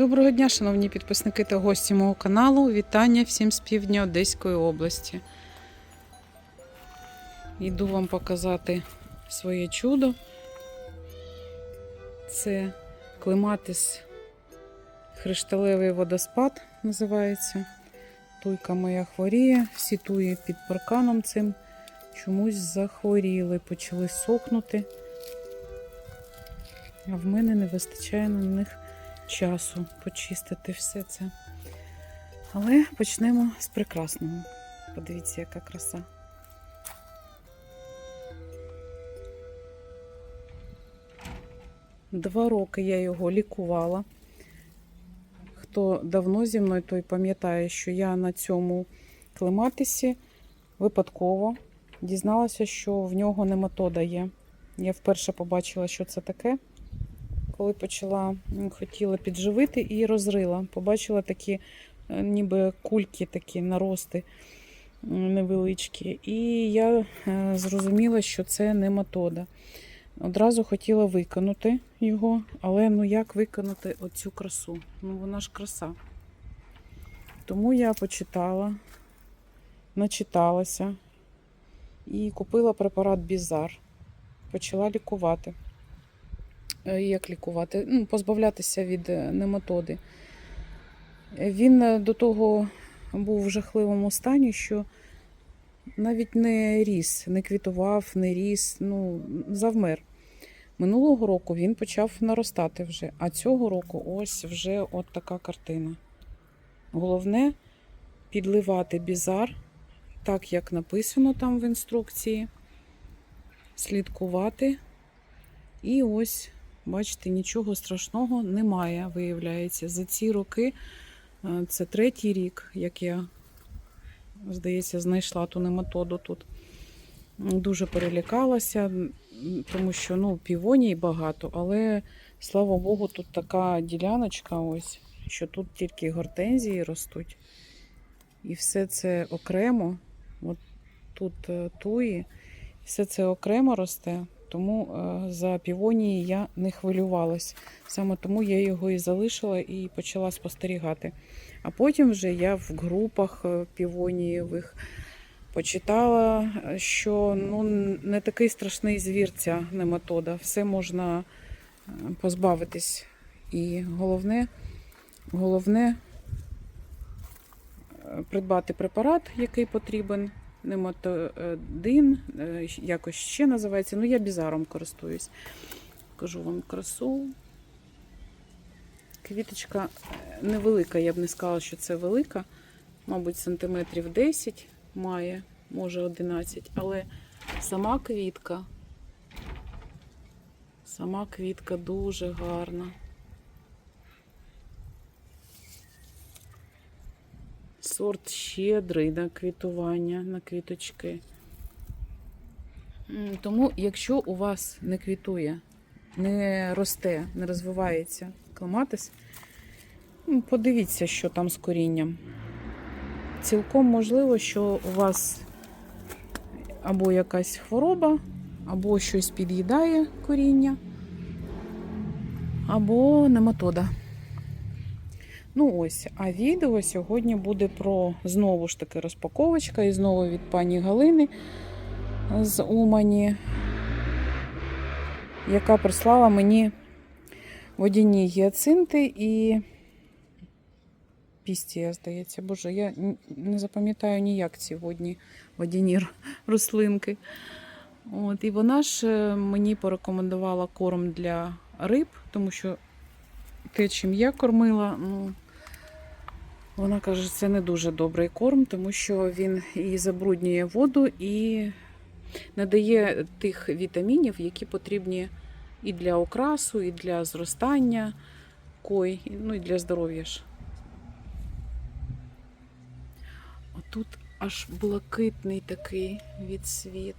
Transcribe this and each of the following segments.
Доброго дня, шановні підписники та гості мого каналу. Вітання всім з півдня Одеської області. Йду вам показати своє чудо. Це клематис хришталевий водоспад називається. Туйка моя хворіє, всі туї під парканом цим чомусь захворіли, почали сохнути. А в мене не вистачає на них часу почистити все це. Але почнемо з прекрасного. Подивіться, яка краса. Два роки я його лікувала. Хто давно зі мною, той пам'ятає, що я на цьому клематисі випадково дізналася, що в нього нематода є. Я вперше побачила, що це таке коли почала хотіла підживити і розрила. Побачила такі, е, ніби кульки, такі нарости невеличкі. І я е, зрозуміла, що це нематода. Одразу хотіла виконати його, але ну як виконати оцю красу? Ну вона ж краса. Тому я почитала, начиталася і купила препарат Бізар. Почала лікувати. Е, як лікувати, ну, позбавлятися від е, нематоди. Він е, до того був в жахливому стані, що навіть не ріс, не квітував, не ріс, ну, завмер. Минулого року він почав наростати вже, а цього року ось вже от така картина. Головне підливати бізар, так як написано там в інструкції, слідкувати. І ось Бачите, нічого страшного немає, виявляється. За ці роки, е, це третій рік, як я, здається, знайшла ту нематоду тут. Дуже перелякалася, тому що ну, півоній багато, але слава Богу, тут така діляночка, ось, що тут тільки гортензії ростуть. І все це окремо. От тут е, туї, все це окремо росте. Тому е, за півонії я не хвилювалась. Саме тому я його і залишила і почала спостерігати. А потім вже я в групах е, півонієвих почитала, що ну, не такий страшний звір ця нематода. Все можна е, позбавитись. І головне, головне придбати препарат, який потрібен нематодин, е, якось ще називається. Ну, я бізаром користуюсь. Покажу вам красу. Квіточка е, невелика, я б не сказала, що це велика. Мабуть, сантиметрів 10 має, може 11, але сама квітка, сама квітка дуже гарна. Сорт щедрий на квітування, на квіточки. Тому, якщо у вас не квітує, не росте, не розвивається клематис, ну, подивіться, що там з корінням. Цілком можливо, що у вас або якась хвороба, або щось під'їдає коріння, або нематода. Ну ось, а відео сьогодні буде про знову ж таки розпаковочка і знову від пані Галини з Умані, яка прислала мені водяні гіацинти і пістія, здається. Боже, я не запам'ятаю ніяк ці водні, водяні рослинки. От, і вона ж е, мені порекомендувала корм для риб, тому що те, чим я кормила, ну, вона каже, це не дуже добрий корм, тому що він і забруднює воду, і не дає тих вітамінів, які потрібні і для окрасу, і для зростання кой, ну і для здоров'я ж. Отут аж блакитний такий відсвіт.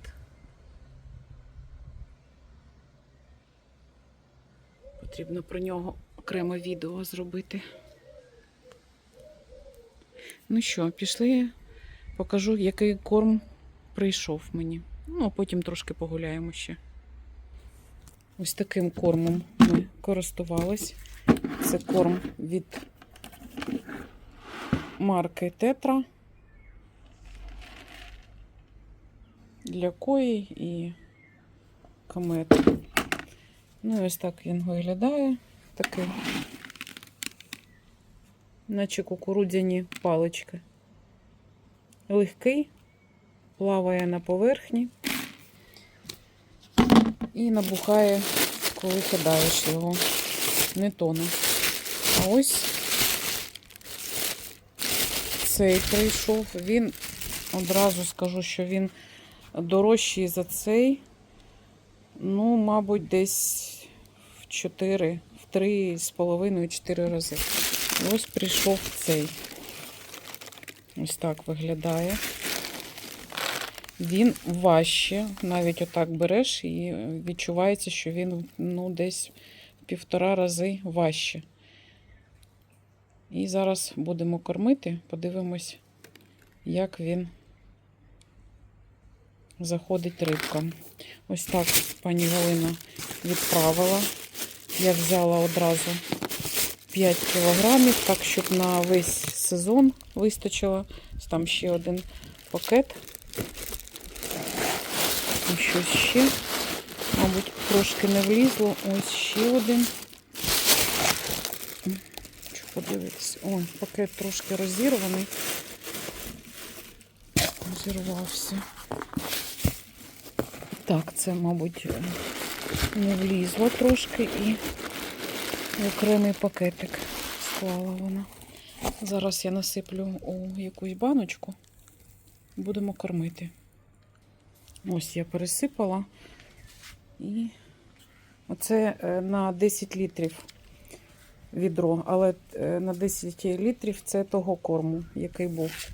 Потрібно про нього окреме відео зробити. Ну що, пішли, покажу, який корм прийшов мені. Ну, а потім трошки погуляємо ще. Ось таким кормом ми користувались. Це корм від марки Тетра. Для кої і комет. Ну, ось так він виглядає. Такий, наче кукурудзяні палички. Легкий, плаває на поверхні і набухає, коли кидаєш його. Не тоне. А ось цей прийшов. Він одразу скажу, що він дорожчий за цей. Ну, мабуть, десь в 4, в 3,5-4 рази. Ось прийшов цей. Ось так виглядає. Він важче, навіть отак береш і відчувається, що він ну, десь в півтора рази важче. І зараз будемо кормити, подивимось, як він заходить рибкам. Ось так пані Галина відправила. Я взяла одразу 5 кілограмів, так, щоб на весь сезон вистачило. Там ще один пакет. І щось ще. Мабуть, трошки не влізло. Ось ще один. Хочу подивитися. О, пакет трошки розірваний. Розірвався. Так, це, мабуть, не влізло трошки і окремий пакетик склала вона. Зараз я насиплю у якусь баночку. Будемо кормити. Ось я пересипала. І оце е, на 10 літрів відро, але е, на 10 літрів це того корму, який був.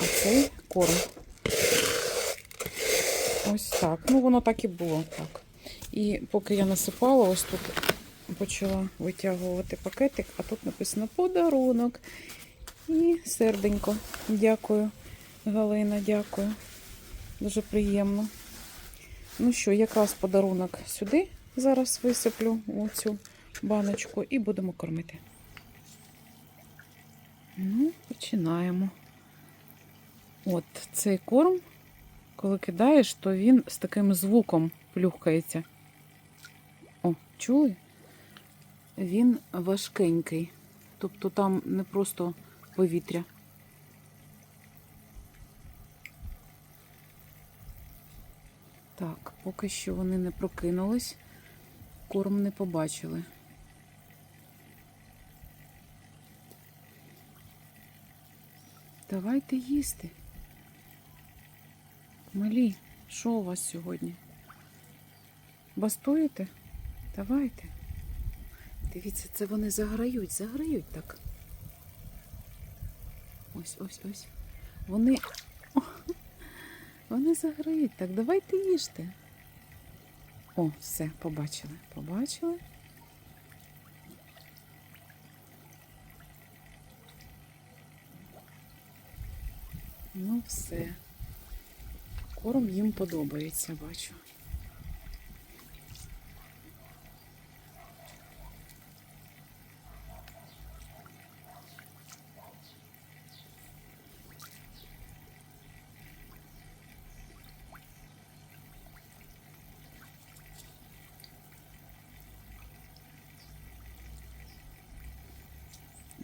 А цей корм. Ось так. Ну, воно так і було. так. І поки я насипала, ось тут почала витягувати пакетик, а тут написано подарунок. І серденько. Дякую, Галина, дякую. Дуже приємно. Ну що, якраз подарунок сюди зараз висиплю у цю баночку і будемо кормити. Ну, починаємо. От цей корм, коли кидаєш, то він з таким звуком плюхкається. О, чули? Він важкенький. Тобто там не просто повітря. Так, поки що вони не прокинулись, корм не побачили. Давайте їсти. Малі, що у вас сьогодні? Бастуєте? Давайте. Дивіться, це вони заграють, заграють так. Ось, ось, ось. Вони. Вони заграють так. Давайте їжте. О, все, побачили. Побачили. Ну, все. Корм їм подобається, бачу.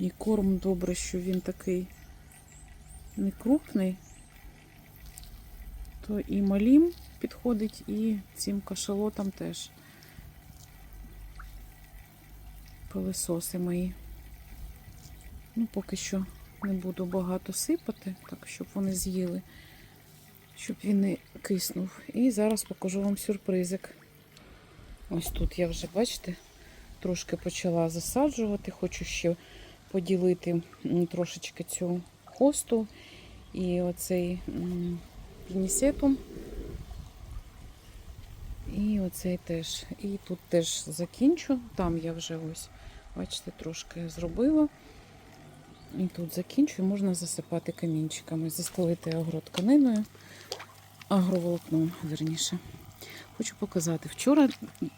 І корм добре, що він такий не крупний, то і малім підходить, і цим кашалотам теж пилисоси мої. Ну, поки що не буду багато сипати, так, щоб вони з'їли, щоб він не киснув. І зараз покажу вам сюрпризик. Ось тут я вже, бачите, трошки почала засаджувати, хочу ще поділити трошечки цю хосту і оцей м. І оцей теж. І тут теж закінчу. Там я вже ось, бачите, трошки зробила. І тут закінчу, можна засипати камінчиками, застелити агротканиною, агроволокном, верніше. Хочу показати. Вчора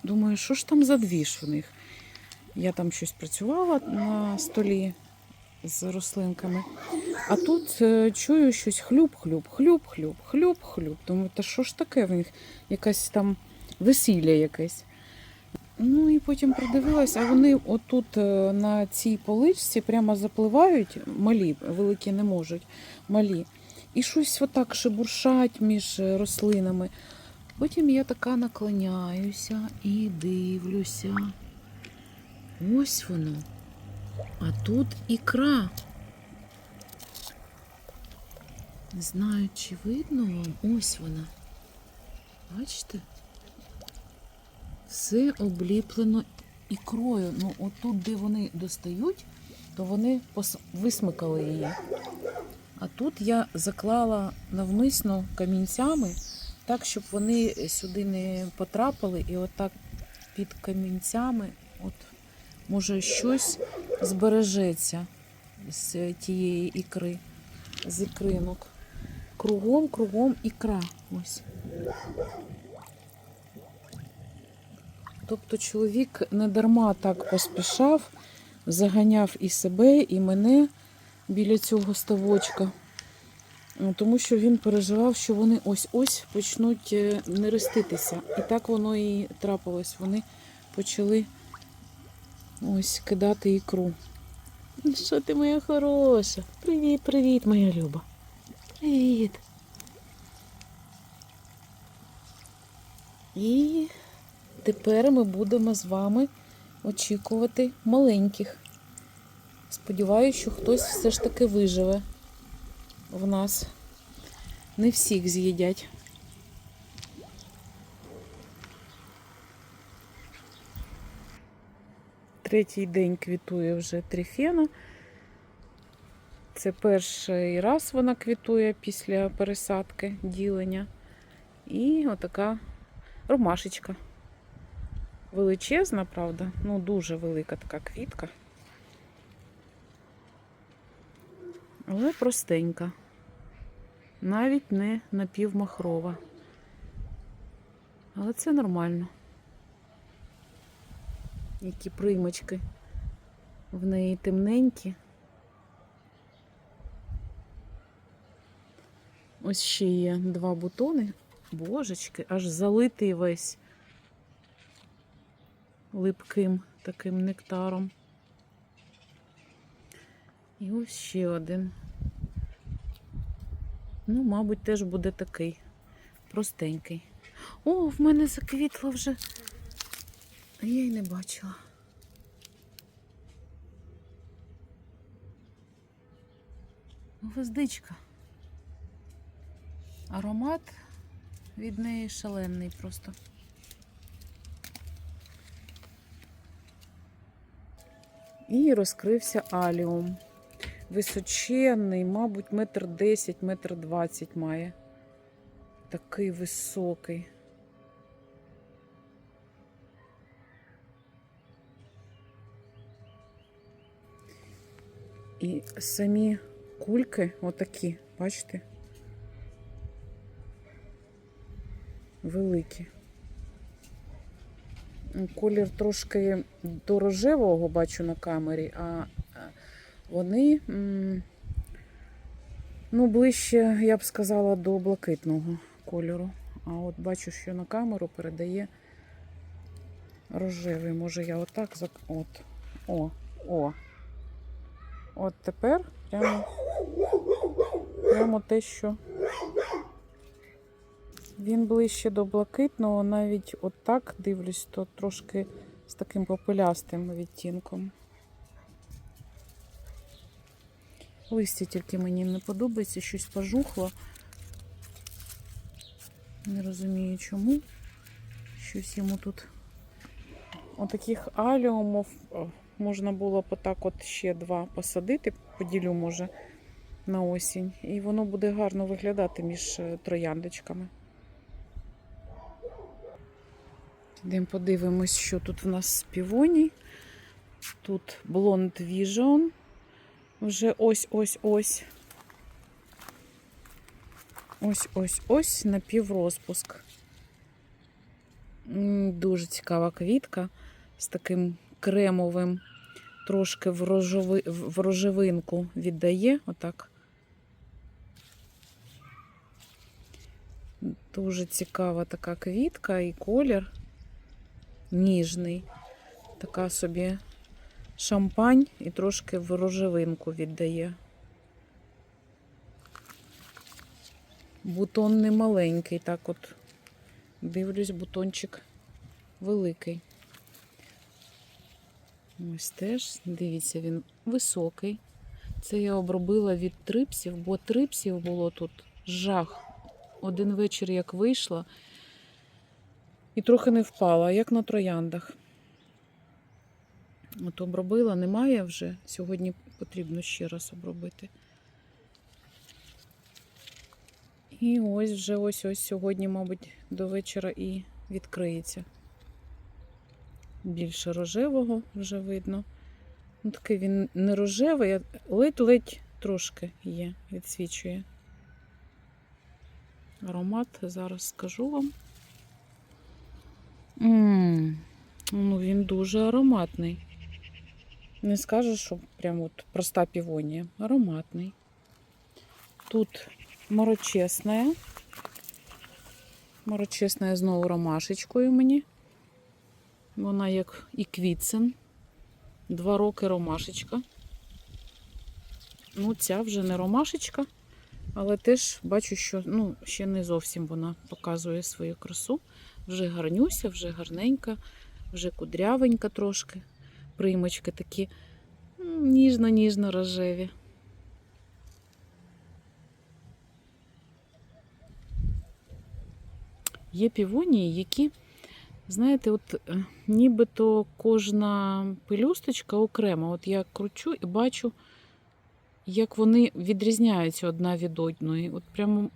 думаю, що ж там за двіж у них. Я там щось працювала на столі з рослинками. А тут е, чую щось хлюб-хлюб, хлюб-хлюб, хлюб-хлюб. Думаю, та що ж таке в них? Якась там весілля якесь. Ну і потім придивилась, а вони отут е, на цій поличці прямо запливають, малі, великі не можуть, малі. І щось отак шебуршать між е, рослинами. Потім я така наклоняюся і дивлюся. Ось воно. А тут ікра. Не знаю, чи видно вам. Ось вона. Бачите? Все обліплено ікрою. Ну, отут, де вони достають, то вони висмикали її. А тут я заклала навмисно камінцями, так, щоб вони сюди не потрапили. І отак під камінцями, от, може, щось збережеться з тієї ікри, з ікринок. Кругом, кругом ікра. Ось. Тобто чоловік не дарма так поспішав, заганяв і себе, і мене біля цього ставочка. Тому що він переживав, що вони ось-ось почнуть е, нереститися. І так воно і трапилось. Вони почали ось кидати ікру. Ну, Що ти моя хороша? Привіт, привіт, моя Люба. Привіт. І тепер ми будемо з вами очікувати маленьких. Сподіваюся, що хтось все ж таки виживе в нас. Не всіх з'їдять. Третій день квітує вже тріфена. Це перший раз вона квітує після пересадки, ділення. І отака ромашечка. Величезна, правда? Ну, дуже велика така квітка. Але простенька. Навіть не напівмахрова. Але це нормально. Які примочки в неї темненькі. Ось ще є два бутони. Божечки, аж залитий весь липким таким нектаром. І ось ще один. Ну, мабуть, теж буде такий простенький. О, в мене заквітло вже. Я й не бачила. Гвоздичка. Аромат від неї шалений просто. І розкрився аліум. Височенний, мабуть, метр десять, метр двадцять має. Такий високий. І самі кульки отакі, бачите? Великі. Колір трошки до рожевого бачу на камері, а вони ну, ближче, я б сказала, до блакитного кольору. А от бачу, що на камеру передає рожевий. Може я отак зак... От. О, о. От тепер прямо, прямо те, що він ближче до блакитного, навіть отак дивлюсь, то трошки з таким попелястим відтінком. Листя тільки мені не подобається, щось пожухло. Не розумію чому. Щось йому тут. Отаких аліумов можна було б отак от ще два посадити, поділю, може, на осінь. І воно буде гарно виглядати між е, трояндочками. Йдемо подивимось, що тут в нас з півоній. Тут Blond Vision. Вже ось-ось-ось. Ось-ось-ось напіврозпуск. Дуже цікава квітка з таким кремовим, трошки в, рожови, в рожевинку віддає. Отак. Дуже цікава така квітка і колір ніжний. Така собі шампань і трошки в рожевинку віддає. Бутон не маленький, так от дивлюсь, бутончик великий. Ось теж, дивіться, він високий. Це я обробила від трипсів, бо трипсів було тут жах. Один вечір як вийшла і трохи не впала, як на трояндах. От обробила, немає вже. Сьогодні потрібно ще раз обробити. І ось вже ось ось сьогодні, мабуть, до вечора і відкриється. Більше рожевого вже видно. Ну, такий він не рожевий, а ледь-ледь трошки є, відсвічує. Аромат зараз скажу вам. М ну, він дуже ароматний. Не скажу, що прям от проста півонія. Ароматний. Тут морочесная. Морочесная знову ромашечкою мені. Вона як і квітсен. Два роки ромашечка. Ну, ця вже не ромашечка, але теж бачу, що ну, ще не зовсім вона показує свою красу. Вже гарнюся, вже гарненька, вже кудрявенька трошки. Примочки такі ніжно-ніжно рожеві. Є півонії, які, знаєте, от е, нібито кожна пелюсточка окрема. От я кручу і бачу, як вони відрізняються одна від одної. От прямо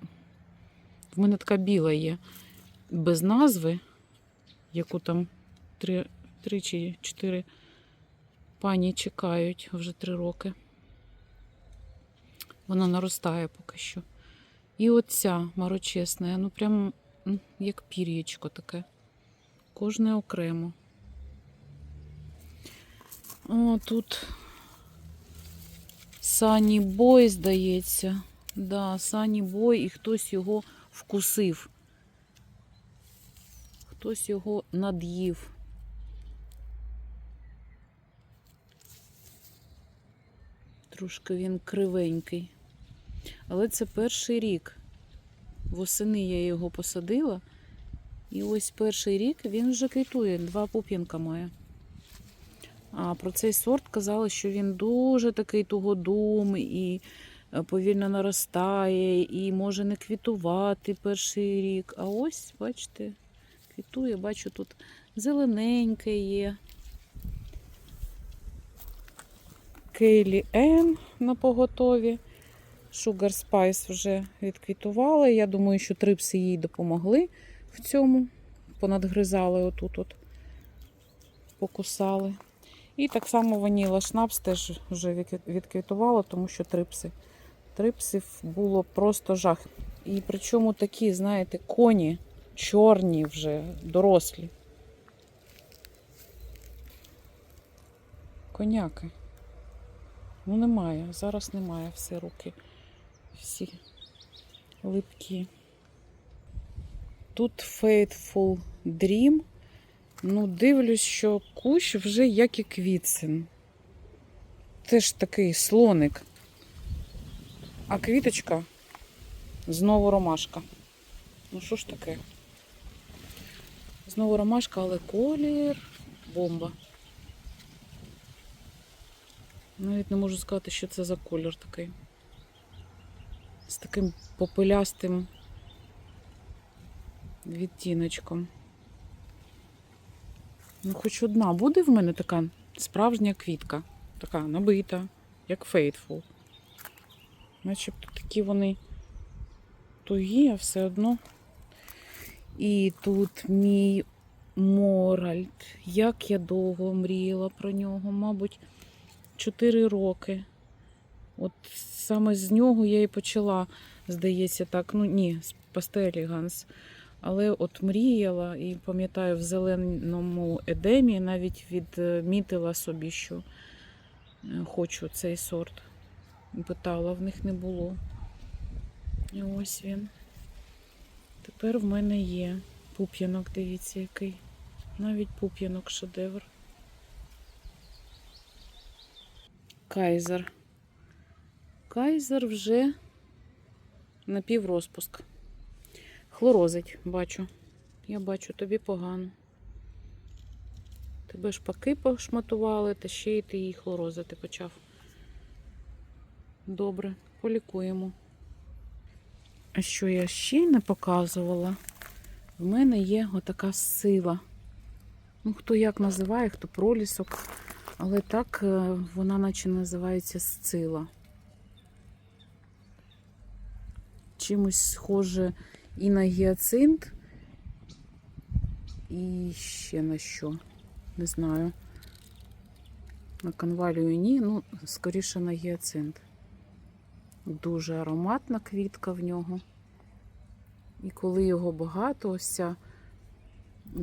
в мене така біла є без назви, яку там три, три чи чотири пані чекають вже три роки. Вона наростає поки що. І оця марочесна, ну прям як пір'ячко таке. Кожне окремо. О, тут Сані Бой, здається. Да, Сані Бой, і хтось його вкусив. Хтось його над'їв. Трошки він кривенький. Але це перший рік. Восени я його посадила. І ось перший рік він вже квітує, два пуп'янка має. А про цей сорт казали, що він дуже такий тугодум і е, повільно наростає, і може не квітувати перший рік. А ось, бачите, квітує, бачу, тут зелененьке є. Кейлі Н на поготові. Sugar Spice вже відквітувала. Я думаю, що трипси їй допомогли в цьому. Понадгризали отут, от, покусали. І так само ваніла шнапс теж вже відквітувала, тому що трипси. Трипсів було просто жах. І причому такі, знаєте, коні чорні вже, дорослі. Коняки. Ну, немає. Зараз немає все руки. Всі липкі. Тут Faithful Dream. Ну, дивлюсь, що кущ вже як і квітсин. Теж такий слоник. А квіточка знову ромашка. Ну що ж таке? Знову ромашка, але колір бомба. Навіть не можу сказати, що це за колір такий. З таким попелястим відтіночком. Ну, хоч одна буде в мене така справжня квітка. Така набита, як Faithful. Начебто такі вони тугі, а все одно. І тут мій Моральд. Як я довго мріяла про нього, мабуть, 4 роки. От саме з нього я і почала, здається, так, ну ні, з пастелі Ганс. Але от мріяла і пам'ятаю, в зеленому едемі навіть відмітила собі, що е, хочу цей сорт. Питала, в них не було. І ось він. Тепер в мене є пуп'янок, дивіться, який. Навіть пуп'янок шедевр. Кайзер. Кайзер вже напіврозпуск. Хлорозить, бачу. Я бачу, тобі погано. Тебе шпаки пошматували, та ще й ти її хлорозити почав. Добре, полікуємо. А що я ще не показувала? В мене є отака сила. Ну, хто як називає, хто пролісок, але так е, вона наче називається сцила. Чимось схоже і на гіацинт, і ще на що. Не знаю. На конвалію ні, ну, скоріше на гіацинт. Дуже ароматна квітка в нього. І коли його багато, ось ця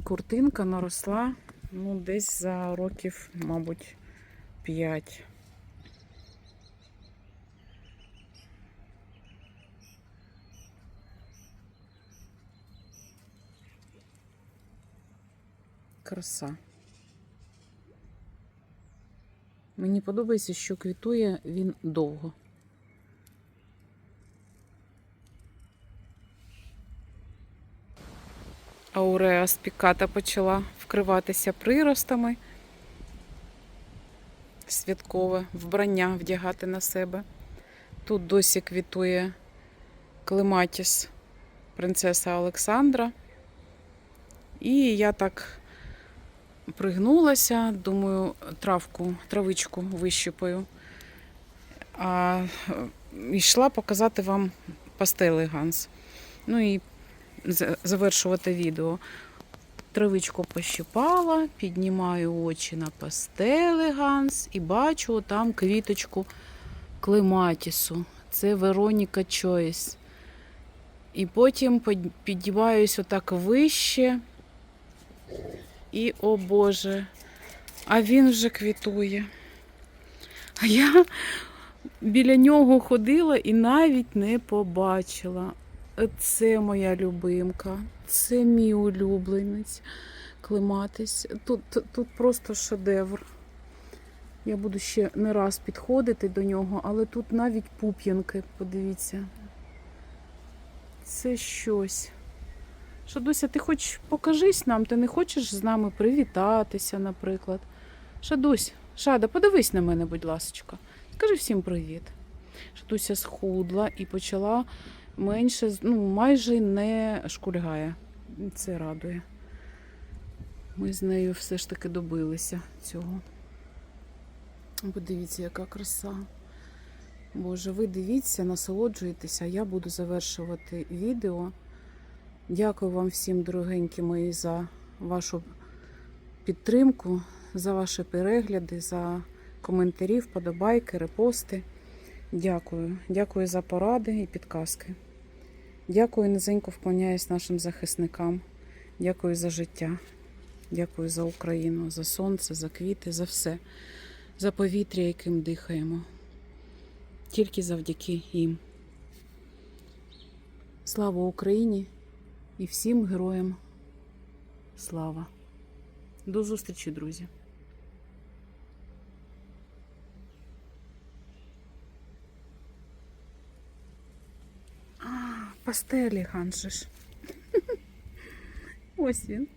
куртинка наросла ну, десь за років, мабуть, 5. Краса. Мені подобається, що квітує він довго. Ауреа спіката почала вкриватися приростами. Святкове вбрання вдягати на себе. Тут досі квітує клематіс принцеса Олександра. І я так пригнулася, думаю, травку, травичку вищипаю. А е, йшла показати вам пастели Ганс. Ну і завершувати відео. Травичку пощипала, піднімаю очі на пастели Ганс і бачу там квіточку клематісу. Це Вероніка Чойс. І потім піднімаюсь отак вище. І, о Боже, а він вже квітує. А я біля нього ходила і навіть не побачила. Це моя любимка, це мій улюбленець. Клематись. Тут, тут просто шедевр. Я буду ще не раз підходити до нього, але тут навіть пуп'янки, подивіться. Це щось. Шадуся, ти хоч покажись нам, ти не хочеш з нами привітатися, наприклад. Шадусь, Шада, подивись на мене, будь ласочка. Скажи всім привіт. Шадуся схудла і почала менше, ну, майже не шкульгає. Це радує. Ми з нею все ж таки добилися цього. Подивіться, яка краса. Боже, ви дивіться, насолоджуєтеся, я буду завершувати відео. Дякую вам всім, дорогенькі мої, за вашу підтримку, за ваші перегляди, за коментарі, вподобайки, репости. Дякую. Дякую за поради і підказки. Дякую, низенько вклоняюсь нашим захисникам. Дякую за життя. Дякую за Україну, за сонце, за квіти, за все, за повітря, яким дихаємо. Тільки завдяки їм. Слава Україні і всім героям слава. До зустрічі, друзі! А, пастелі Ганжиш. Ось він.